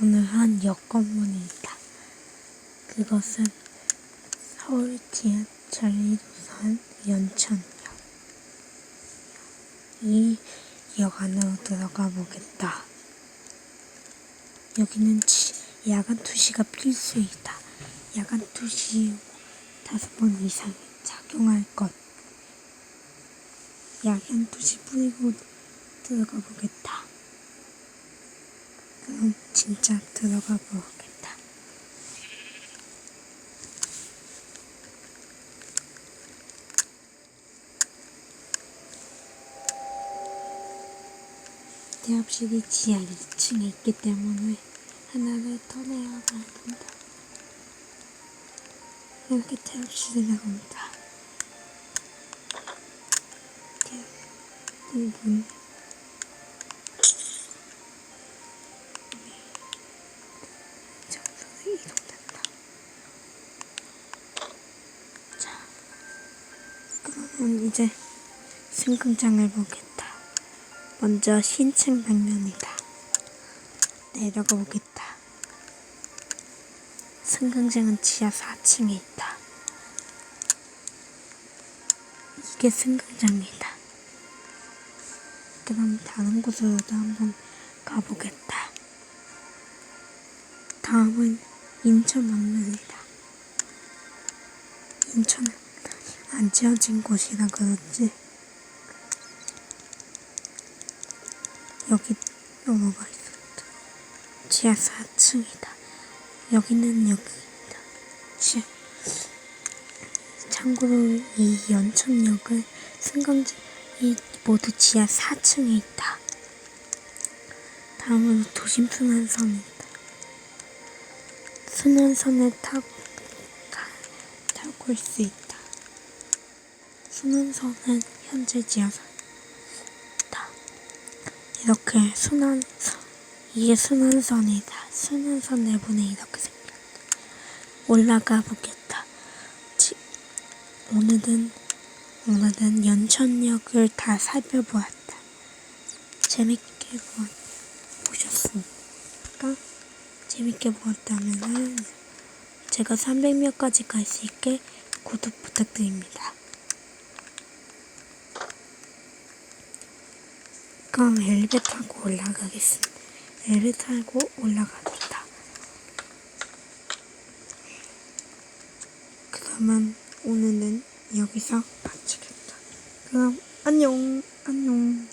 오늘 한 여권문이 있다. 그것은 서울 지하철 1호선 연천역. 이 역 안으로 들어가 보겠다. 여기는 지- 야간 투시가 필수이다. 야간 투시 다섯 번 이상 착용할 것. 야간 투시 뿌리고 들어가 보겠다. 그럼 진짜 들어가 보겠다. 대합실이 지하 2층에 있기 때문에 하나를 떠내야 한다. 이렇게 대합실에 나옵니다. 대합, 이 문. 그러면 이제 승강장을 보겠다. 먼저 신층 방면이다. 내려가 보겠다. 승강장은 지하 4층에 있다. 이게 승강장이다. 그럼 다른 곳으로도 한번 가보겠다. 다음은 인천 방면이다. 인천은 안 지어진 곳이라 그렇지. 여기 넘어가 있었다. 지하 4층이다. 여기는 여기다. 지하. 참고로 이 연천역은 승강장이 모두 지하 4층에 있다. 다음으로 도심 순환선이다. 순환선을 타고 가, 타고 올 수 있다. 순환선은 현재 지하선 다 이렇게 순환선 이게 순환선이다. 순환선 내부는 이렇게 생겼다. 올라가 보겠다. 지, 오늘은 오늘은 연천역을 다 살펴보았다. 재밌게 보, 보셨습니까? 재밌게 보았다면은 제가 300명까지 갈 수 있게 구독 부탁드립니다. 그럼 엘리베이터 타고 올라가겠습니다. 엘리베이터 타고 올라갑니다. 그러면 오늘은 여기서 마치겠다. 그럼 안녕, 안녕.